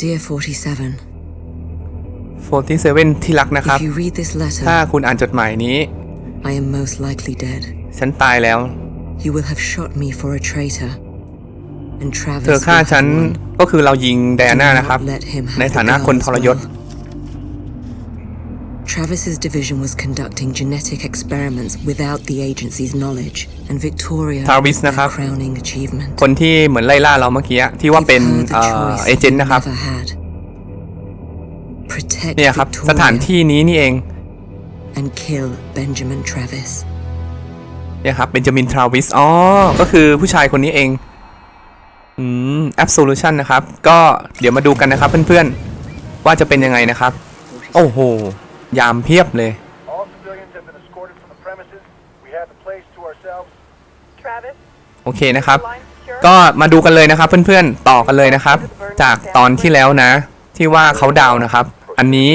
Dear 47, 47 ที่รักนะครับ if you read this ถ้า letter, คุณอ่านจดหมายนี้ I am most likely dead. ฉันตายแล้ว You will have shot me for a traitor. And เธ Travis อ will ฆ่า have ฉัน won. ก็คือเรายิงไดอา Do น่า not นะครับ let him have ใน the ฐานะ girl คน as ทรยศ well. Travis's division was conducting genetic experiments without the agency's knowledge, and Victoria Travis was their นะครับ crowning achievement. คนที่เหมือนไล่ล่าเราเมื่อกี้อะที่ว่า Give เป็น her the เอ่อ choice เอเจนต์ we นะครับ never had. Protect เนี่ยครับ สถาน Victoria ที่นี้นี่เอง and kill Benjamin Travis. เนี่ยครับเบนจามินทราวิสอ๋อก็คือผู้ชายคนนี้เอง อืม absolution นะครับ ก็เดี๋ยวมาดูกันนะครับเพื่อนๆ ว่าจะเป็นยังไงนะครับ โอ้โห ยามเพียบเลย All civilians have been escorted from the premises. We have the place to ourselves. Travis, โอเคนะครับ line secure. ก็มาดูกันเลยนะครับ เพื่อนๆต่อกันเลยนะครับ จากตอนที่แล้วนะ ที่ว่าเขาดาวน์นะครับ อันนี้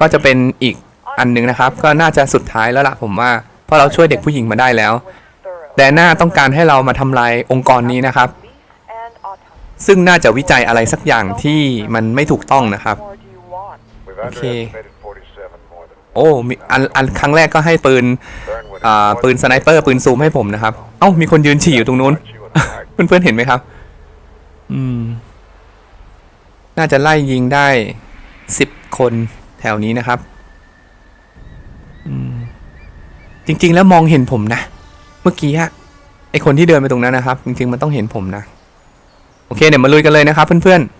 ก็จะเป็นอีกอันหนึ่งนะครับ ก็น่าจะสุดท้ายแล้วล่ะผมว่าเพราะเราช่วยเด็กผู้หญิงมาได้แล้ว was thorough. แดน่าต้องการให้เรามาทำลายองค์กรนี้นะครับ Police and autopsy. ซึ่งน่าจะวิจัยอะไรสักอย่างที่มันไม่ถูกต้องนะครับ What more do you อ้มีอันอันครั้งแรกก็ให้ปืนอ่าปืนสไนเปอร์ปืนซูมให้ผมนะครับ เอ้ามีคนยืนฉี่อยู่ตรงนู้น เพื่อนๆเห็นไหมครับ อืม น่าจะไล่ยิงได้สิบคนแถวนี้นะครับ อืม จริง ๆ แล้วมองเห็นผมนะ เมื่อกี้อะไอคนที่เดินไปตรงนั้นนะครับ จริง ๆ มันต้องเห็นผมนะ โอเคเดี๋ยวมาลุยกันเลยนะครับ เพื่อนๆ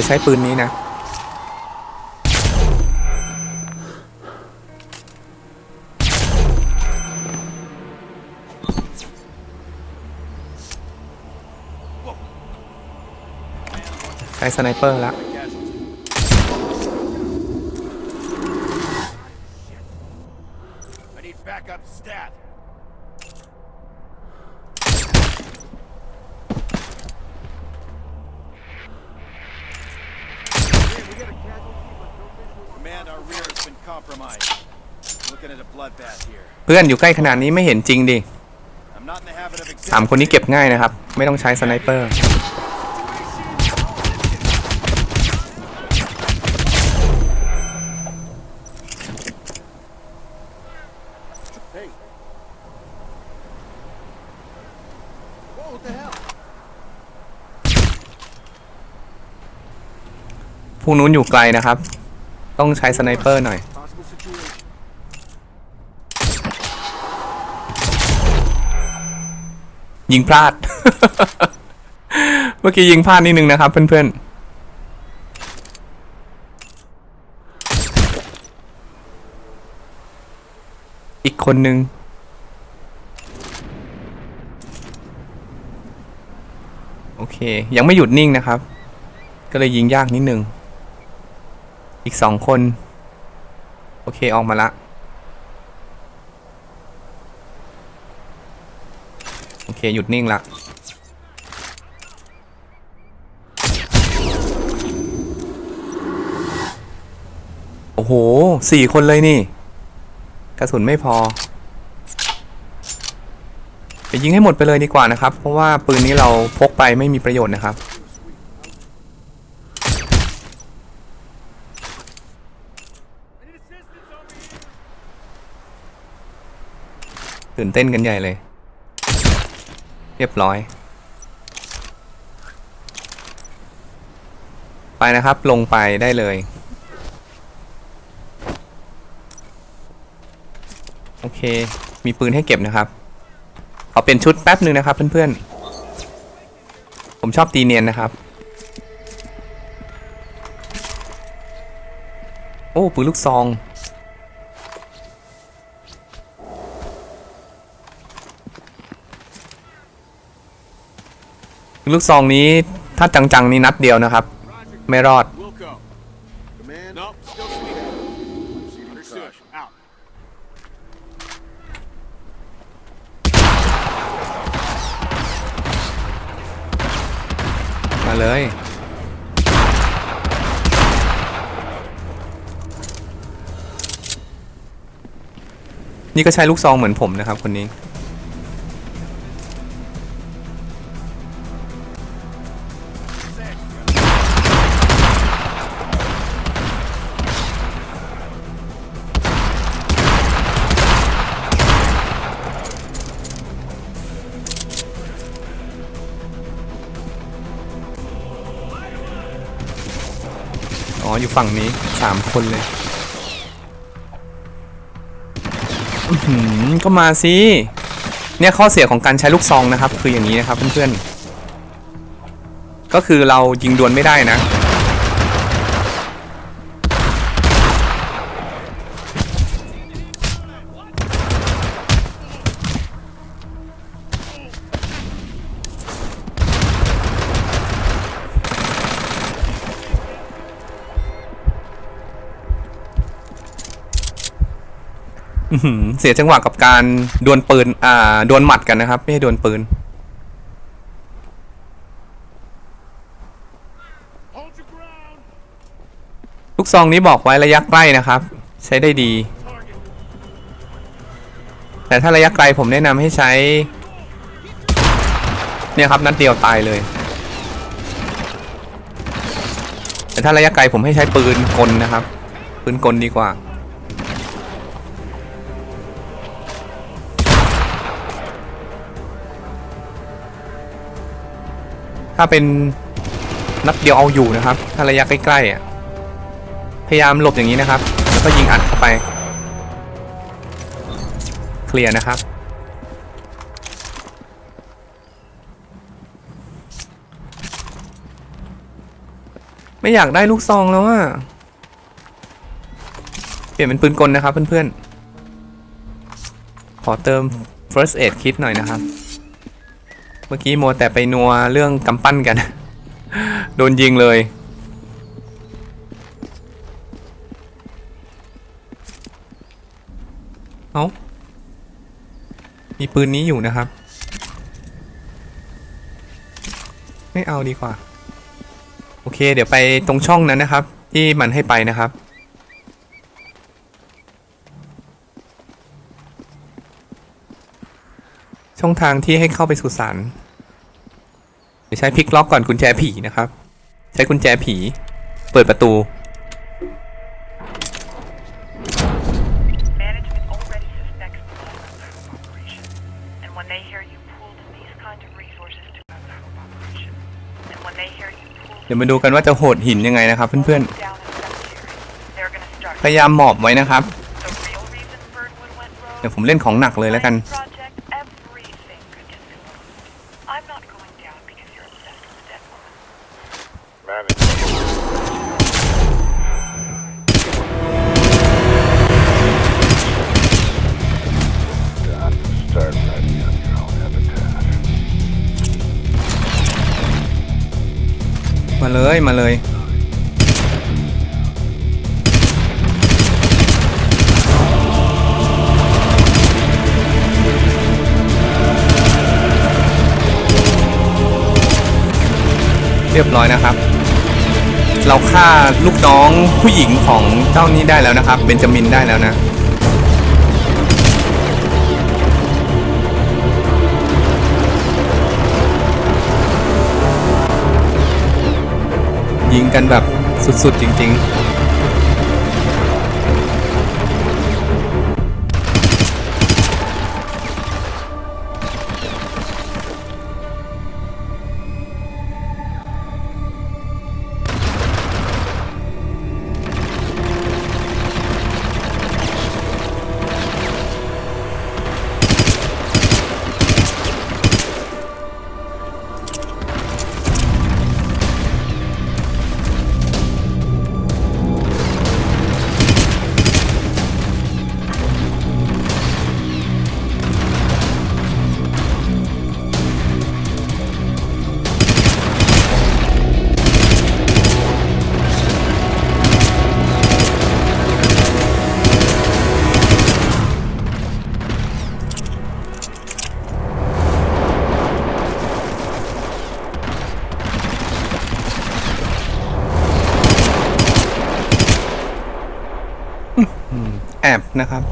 จะใช้ปืนนี้นะใช้สไนเปอร์ละ เพื่อนอยู่ใกล้ขนาดนี้ไม่เห็นจริงดิ I'm not in the habit of ถามคนนี้เก็บง่ายนะครับ ไม่ต้องใช้สไนเปอร์ Hey. Whoa, what the hell? พวกนู้นอยู่ไกลนะครับ ต้องใช้สไนเปอร์หน่อย ยิงพลาด เมื่อกี้ยิงพลาดนิดนึงนะครับเพื่อนๆอีกคนนึง โอเค ยังไม่หยุดนิ่งนะครับ ก็เลยยิงยากนิดนึง อีกสองคน โอเคออกมาละ โอ เค หยุดนิ่งละโอ้โหสี่คนเลยนี่ กระสุนไม่พอไปยิงให้หมดไปเลยดีกว่านะครับ เพราะว่าปืนนี้เราพกไปไม่มีประโยชน์นะครับ ตื่นเต้นกันใหญ่เลย เรียบร้อย ไปนะครับลงไปได้เลย โอเค มีปืนให้เก็บนะครับขอเปลี่ยนชุดแป๊บหนึ่งนะครับเพื่อนๆ ผมชอบตีเนียนนะครับ โอ้ปืนลูกซอง ลูกซองนี้ถ้าจังๆนี้นัดเดียวนะครับ ไม่รอด มาเลย นี่ก็ใช้ลูกซองเหมือนผมนะครับคนนี้ ฝั่งนี้สามคนเลยก็มาสิ เนี่ยข้อเสียของการใช้ลูกซองนะครับ คืออย่างนี้นะครับเพื่อนๆ ก็คือเรายิงดวลไม่ได้นะ อื้อหือเสียจังหวะกับการดวลปืน อ่า ดวลหมัดกันนะครับ ไม่ใช่ดวลปืน Hold your ground. ลูกซองนี้บอกไว้ระยะใกล้นะครับ ใช้ได้ดี Target. แต่ถ้าระยะไกลผมแนะนำให้ใช้ เนี่ยครับนัดเดียวตายเลย แต่ถ้าระยะไกลผมให้ใช้ปืนกลนะครับ ปืนกลดีกว่า ถ้าเป็นนัดเดียวเอาอยู่นะครับ ถ้าระยะใกล้ๆอะ พยายามหลบอย่างนี้นะครับ แล้วก็ยิงอัดเข้าไป เคลียร์นะครับ ไม่อยากได้ลูกซองแล้วอะ เปลี่ยนเป็นปืนกลนะครับเพื่อนๆ ขอเติม first aid kit หน่อยนะครับ เมื่อกี้โมวแต่ไปนัวเรื่องกำปั้นกัน โดนยิงเลยเอ้ามีปืนนี้อยู่นะครับ ไม่เอาดีกว่า โอเค เดี๋ยวไปตรงช่องนั้นนะครับ ที่มันให้ไปนะครับ ช่องทางที่ให้เข้าไปสุสานเดี๋ยวใช้พลิกล็อกก่อนกุญแจผีนะครับ ใช้กุญแจผี เปิดประตู Management already suspects the Lone operation. And when they hear you pooled these kind of resources to operation. And when they hear you pooled เดี๋ยวมาดูกันว่าจะโหดหินยังไงนะครับ เพื่อน down in cemetery, they're gonna start ๆพยายามหมอบไว้นะครับ the real reason Birdwood went rogue. เดี๋ยวผมเล่นของหนักเลยแล้วกัน เรียบร้อยนะครับ เราฆ่าลูกน้องผู้หญิงของเจ้านี้ได้แล้วนะครับเบนจามินได้แล้วนะยิงกันแบบสุดๆจริง ๆ แอบนะครับ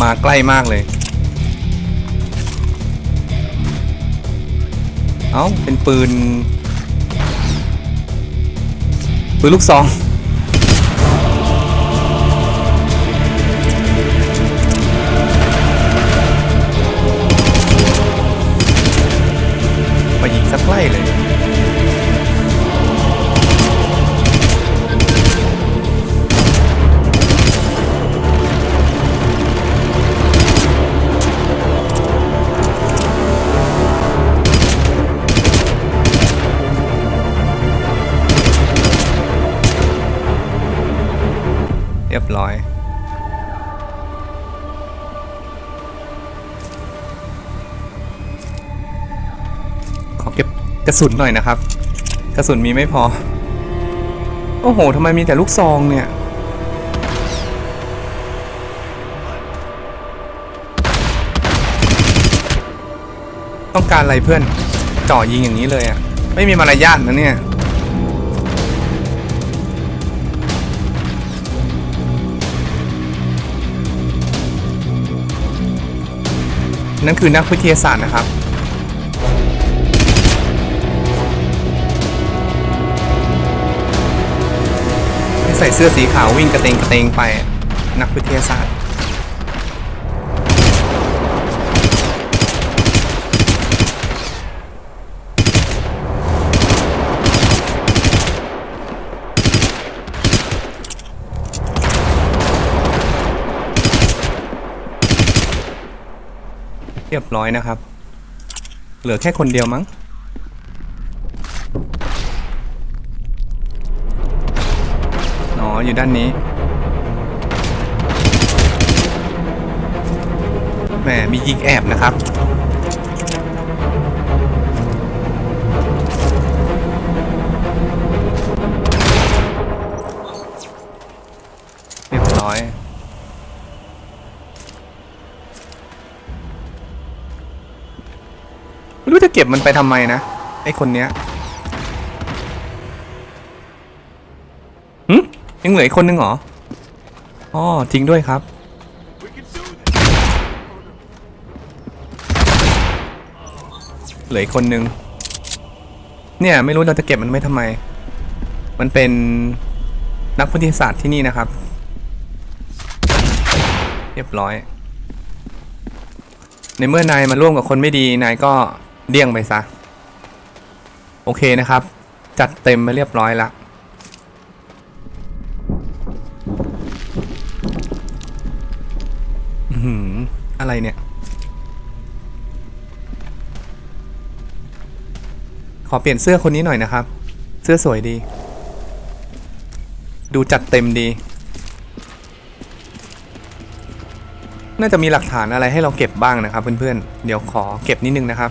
มาใกล้มากเลย เอ้า เป็นปืน ปืนลูกซอง ม กระสุนหน่อยนะครับ กระสุนมีไม่พอ โอ้โหทำไมมีแต่ลูกซองเนี่ย ต้องการอะไรเพื่อนจ่อยิงอย่างนี้เลยอะ ไม่มีมารยาทนะเนี่ยนั่นคือนักวิทยาศาสตร์นะครับ ใส่เสื้อสีขาววิ่งกระเตงกระเตงไปนักวิทยาศาสตร์ เรียบร้อยนะครับ เหลือแค่คนเดียวมั้ง ออยู่ด้านนี้แหมมียิงแอบนะครับเรียบร้อยไม่รู้จะเก็บมันไปทำไมนะไอคนเนี้ย ยังเหลืออีกคนนึงเหรออ๋อจริงด้วยครับเหลืออีกคนนึงเนี่ยไม่รู้เราจะเก็บมันไว้ทำไม มันเป็นนักวิทยาศาสตร์ที่นี่นะครับ เรียบร้อย ในเมื่อนายมาร่วมกับคนไม่ดีนายก็เดี่ยงไปซะ โอเคนะครับ จัดเต็มไปเรียบร้อยละ อะไรเนี่ย ขอเปลี่ยนเสื้อคนนี้หน่อยนะครับ เสื้อสวยดี ดูจัดเต็มดี น่าจะมีหลักฐานอะไรให้เราเก็บบ้างนะครับ เพื่อนๆ เดี๋ยวขอเก็บนิดนึงนะครับ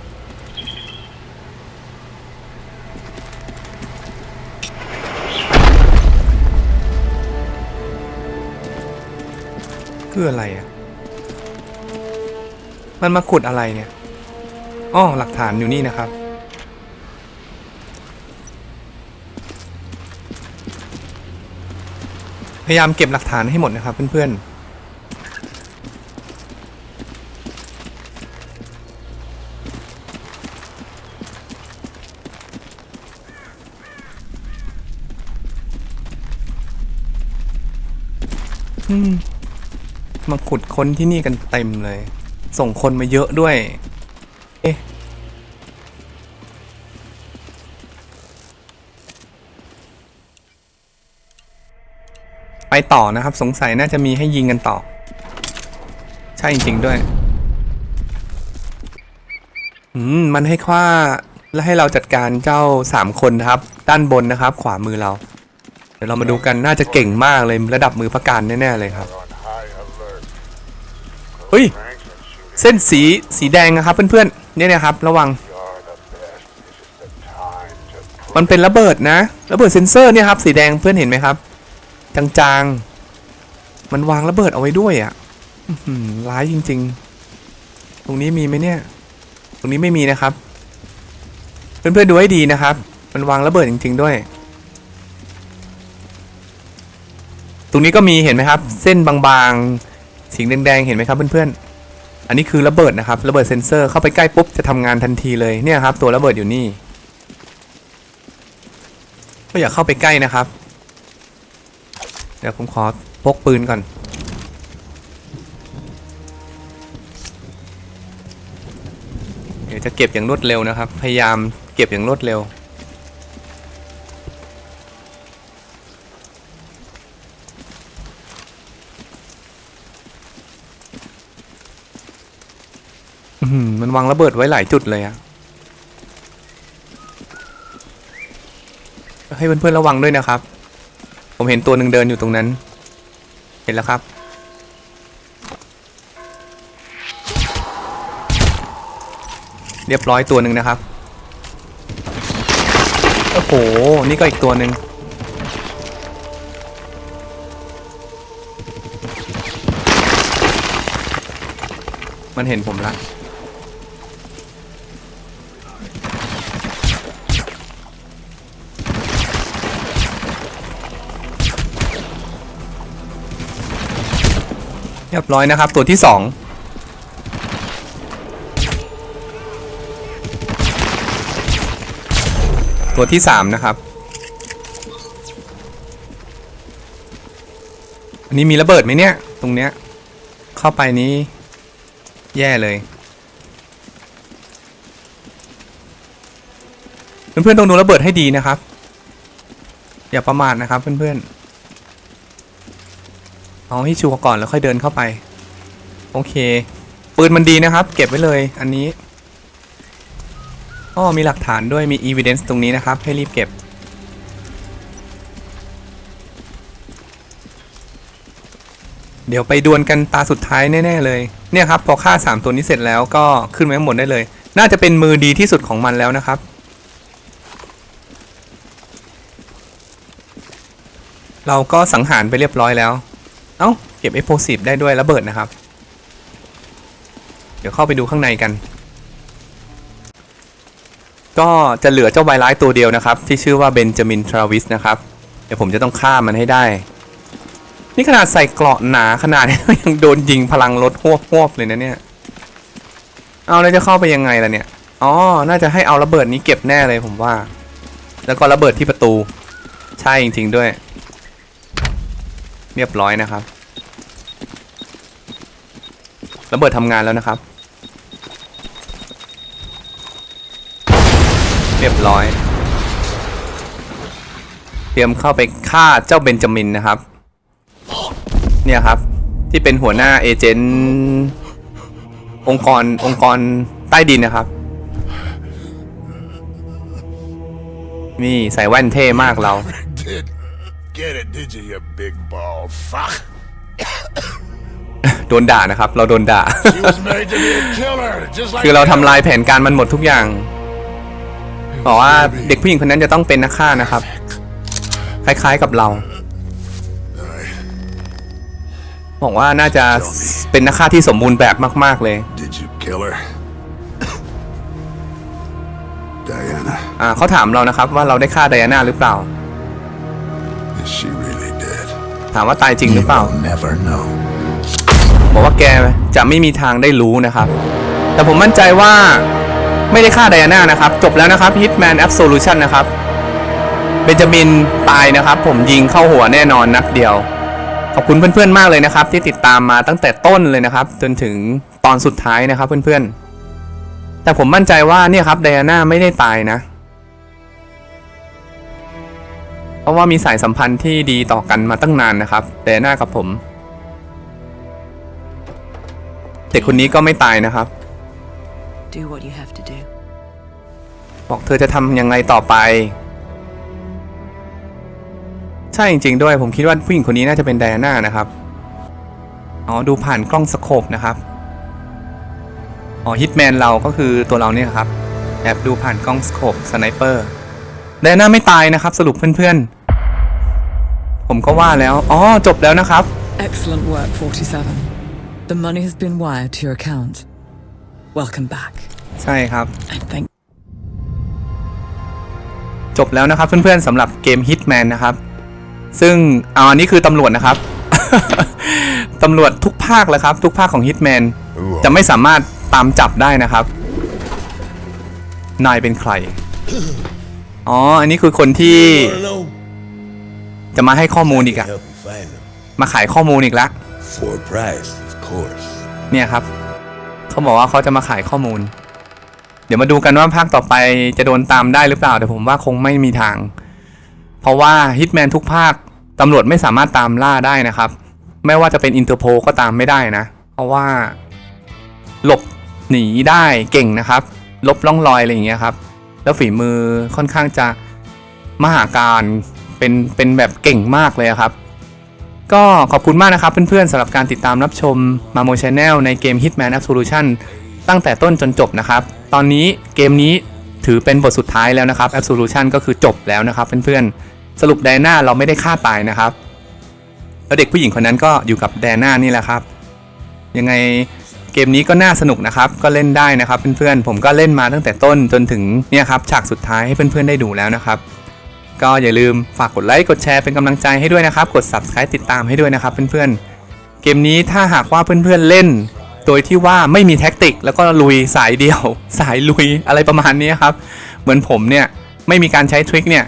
คืออะไรอะ่ะ มันมาขุดอะไรเนี่ยอ้อหลักฐานอยู่นี่นะครับ พยายามเก็บหลักฐานให้หมดนะครับเพื่อนๆมมาขุดค้นที่นี่กันเต็มเลย ส่งคนมาเยอะด้วย เอ๊ะไปต่อนะครับ สงสัยน่าจะมีให้ยิงกันต่อ ใช่จริง ๆ ด้วย อืม มันให้ค่าและให้เราจัดการเจ้าสามคนนะครับ ด้านบนนะครับ ขวามือเรา เดี๋ยวเรามาดูกันน่าจะเก่งมากเลย ระดับมือพระการแน่ ๆ เลยครับ เฮ้ย เส้นสีสีแดงนะครับเพื่อนๆเนี่ยนะครับระวัง มันเป็นระเบิดนะ ระเบิดเซ็นเซอร์เนี่ยครับสีแดงเพื่อนเห็นไหมครับ จางๆ มันวางระเบิดเอาไว้ด้วยอะร้ายจริง ๆ ตรงนี้มีไหมเนี่ย ตรงนี้ไม่มีนะครับ เพื่อนๆดูให้ดีนะครับ มันวางระเบิดจริง ๆ ด้วย ตรงนี้ก็มีเห็นไหมครับ เส้นบางๆสีแดงๆเห็นไหมครับเพื่อนๆ อันนี้คือระเบิดนะครับระเบิดเซนเซอร์เข้าไปใกล้ปุ๊บจะทำงานทันทีเลยเนี่ยครับ ตัวระเบิดอยู่นี่ ก็อย่าเข้าไปใกล้นะครับ เดี๋ยวผมขอพกปืนก่อน เดี๋ยวจะเก็บอย่างรวดเร็วนะครับ พยายามเก็บอย่างรวดเร็ว อือหือมัน วางระเบิดไว้หลายจุดเลยอะให้เพื่อนๆระวังด้วยนะครับ ผมเห็นตัวหนึ่งเดินอยู่ตรงนั้น เห็นแล้วครับ เรียบร้อยตัวหนึ่งนะครับ โอ้โห นี่ก็อีกตัวหนึ่งมันเห็นผมละ รียบร้อยนะครับ ตัวที่สองตัวที่สามนะครับอันนี้มีระเบิดไหมเนี่ย ตรงเนี้ย เข้าไปนี้ แย่เลย เพื่อนๆต้องดูระเบิดให้ดีนะครับ อย่าประมาทนะครับเพื่อนๆ เอาให้ชัวร์ก่อนแล้วค่อยเดินเข้าไป โอเค ปืนมันดีนะครับ เก็บไว้เลยอันนี้อ้อมีหลักฐานด้วยมี evidence ตรงนี้นะครับ ให้รีบเก็บ เดี๋ยวไปดวลกันตาสุดท้ายแน่ๆเลย เนี่ยครับ พอฆ่า 3 ตัวนี้เสร็จแล้วก็ขึ้นไว้ข้างบนได้เลย น่าจะเป็นมือดีที่สุดของมันแล้วนะครับเราก็สังหารไปเรียบร้อยแล้ว เอ้า เก็บ explosive ได้ด้วยระเบิดนะครับ เดี๋ยวเข้าไปดูข้างในกัน ก็จะเหลือเจ้าไวร้ายตัวเดียวนะครับ ที่ชื่อว่าเบนจามินทราวิสนะครับ เดี๋ยวผมจะต้องฆ่ามันให้ได้ นี่ขนาดใส่เกราะหนาขนาดนี้ยังโดนยิงพลังลดหวบหวบเลยนะเนี่ย เอาแล้วจะเข้าไปยังไงล่ะเนี่ย อ๋อ น่าจะให้เอาระเบิดนี้เก็บแน่เลยผมว่า แล้วก็ระเบิดที่ประตู ใช่จริงๆด้วย เรียบร้อยนะครับระเบิดทำงานแล้วนะครับ เรียบร้อย เตรียมเข้าไปฆ่าเจ้าเบนจามินนะครับ เนี่ยครับที่เป็นหัวหน้าเอเจนต์องค์กรองค์กรใต้ดินนะครับ นี่ใส่แว่นเท่มากเรา get it, did you, you big bald fuck? โดนด่านะครับ เราโดนด่า She was made to be a killer, just like คือเราทำ you. ลายแผนการมันหมดทุกอย่างบอกว่าเด็กผู้หญิงคนนั้นจะต้องเป็นนักฆ่านะครับ คล้ายๆกับเรา บอกว่าน่าจะเป็นนักฆ่าที่สมบูรณ์แบบมาก ๆเลย Did you kill her? Diana, อ่าเขาถามเรานะครับว่าเราได้ฆ่าไดอาน่าหรือเปล่า is she really dead? ถามว่าตายจริงหรือเปล่า will never know. บอกว่าแกจะไม่มีทางได้รู้นะครับ แต่ผมมั่นใจว่าไม่ได้ฆ่าไดอาน่านะครับ จบแล้วนะครับ Hitman Absolution นะครับ เบนจามินตายนะครับ ผมยิงเข้าหัวแน่นอนนัดเดียว ขอบคุณเพื่อนๆมากเลยนะครับ ที่ติดตามมาตั้งแต่ต้นเลยนะครับ จนถึงตอนสุดท้ายนะครับเพื่อนๆ แต่ผมมั่นใจว่าเนี่ยครับไดอาน่าไม่ได้ตายนะ ราะว่ามีสายสัมพันธ์ที่ดีต่อกันมาตั้งนานนะครับไดอาน่ากับผม เด็กคนนี้ก็ไม่ตายนะครับ Do what you have to do. บอกเธอจะทำยังไงต่อไป ใช่จริงๆด้วยผมคิดว่าผู้หญิงคนนี้น่าจะเป็นไดอาน่านะครับ อ๋อ ดูผ่านกล้องสโคปนะครับ อ๋อฮิตแมนเราก็คือตัวเราเนี่ยครับ แอบดูผ่านกล้องสโคปสไนเปอร์ ไดอาน่าไม่ตายนะครับ สรุปเพื่อนๆ ผมก็ว่าแล้ว อ๋อ จบแล้วนะครับ Excellent work, 47. The money has been wired to your account. Welcome back. ใช่ครับ And thank จบแล้วนะครับเพื่อนๆสำหรับเกม Hitman นะครับ ซึ่งอาอันนี้คือตำรวจนะครับ ตำรวจทุกภาคเลยครับ ทุกภาคของ Hitman จะไม่สามารถตามจับได้นะครับ นายเป็นใคร อ๋อ อันนี้คือคนที่จะมาให้ข้อมูลอีกอะมาขายข้อมูลอีกละเนี่ยครับ เขาบอกว่าเขาจะมาขายข้อมูล เดี๋ยวมาดูกันว่าภาคต่อไปจะโดนตามได้หรือเปล่า แต่ผมว่าคงไม่มีทาง เพราะว่าฮิตแมนทุกภาคตำรวจไม่สามารถตามล่าได้นะครับ ไม่ว่าจะเป็นอินเตอร์โพก็ตามไม่ได้นะ เพราะว่า หลบหนีได้เก่งนะครับ ลบล่องรอยอะไรอย่างเงี้ยครับ แล้วฝีมือค่อนข้างจะมหาการเป็นเป็นแบบเก่งมากเลยครับ ก็ขอบคุณมากนะครับเพื่อนๆสำหรับการติดตามรับชม Mamo Channel ในเกม Hitman Absolution ตั้งแต่ต้นจนจบนะครับ ตอนนี้เกมนี้ถือเป็นบทสุดท้ายแล้วนะครับ Absolution ก็คือจบแล้วนะครับเพื่อนๆ สรุปแดน่าเราไม่ได้ฆ่าตายนะครับ แล้วเด็กผู้หญิงคนนั้นก็อยู่กับแดน่านี่แหละครับ ยังไง เกมนี้ก็น่าสนุกนะครับก็เล่นได้นะครับเพื่อนๆผมก็เล่นมาตั้งแต่ต้นจนถึงเนี่ยครับฉากสุดท้ายให้เพื่อนๆได้ดูแล้วนะครับ ก็อย่าลืมฝากกดไลค์กดแชร์เป็นกำลังใจให้ด้วยนะครับ กด subscribe ติดตามให้ด้วยนะครับเพื่อนๆเกมนี้ถ้าหากว่าเพื่อนๆเล่น โดยที่ว่าไม่มีแท็กติก แล้วก็ลุยสายเดียว สายลุยอะไรประมาณนี้ครับเหมือนผมเนี่ยไม่มีการใช้ทริคเนี่ย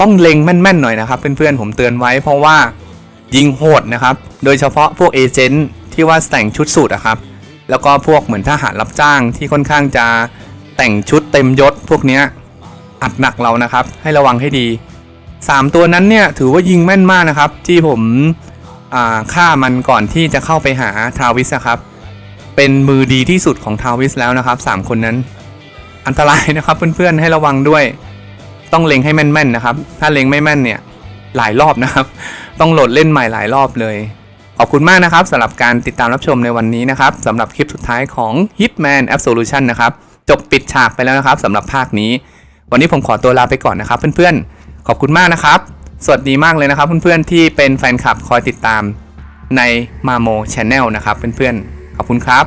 ต้องเล็งแม่นๆหน่อยนะครับเพื่อนๆผมเตือนไว้เพราะว่ายิงโหดนะครับ โดยเฉพาะพวกเอเจนต์ที่ว่าแต่งชุดสูทอะครับ แล้วก็พวกเหมือนทหารรับจ้างที่ค่อนข้างจะแต่งชุดเต็มยศพวกนี้อัดหนักเรานะครับ ให้ระวังให้ดี 3 ตัวนั้นเนี่ยถือว่ายิงแม่นมากนะครับ ที่ผมฆ่ามันก่อนที่จะเข้าไปหาทาวิสครับ เป็นมือดีที่สุดของทาวิสแล้วนะครับ 3 คนนั้น อันตรายนะครับเพื่อนๆให้ระวังด้วย ต้องเล็งให้แม่นๆนะครับ ถ้าเล็งไม่แม่นเนี่ยหลายรอบนะครับ ต้องโหลดเล่นใหม่หลายรอบเลย ขอบคุณมากนะครับสำหรับการติดตามรับชมในวันนี้นะครับสำหรับคลิปสุดท้ายของ Hitman Absolution นะครับ จบปิดฉากไปแล้วนะครับสำหรับภาคนี้ วันนี้ผมขอตัวลาไปก่อนนะครับ เพื่อนๆ ขอบคุณมากนะครับ สวัสดีมากเลยนะครับ เพื่อนๆที่เป็นแฟนคลับคอยติดตามใน Mamo Channel นะครับ เพื่อนๆ ขอบคุณครับ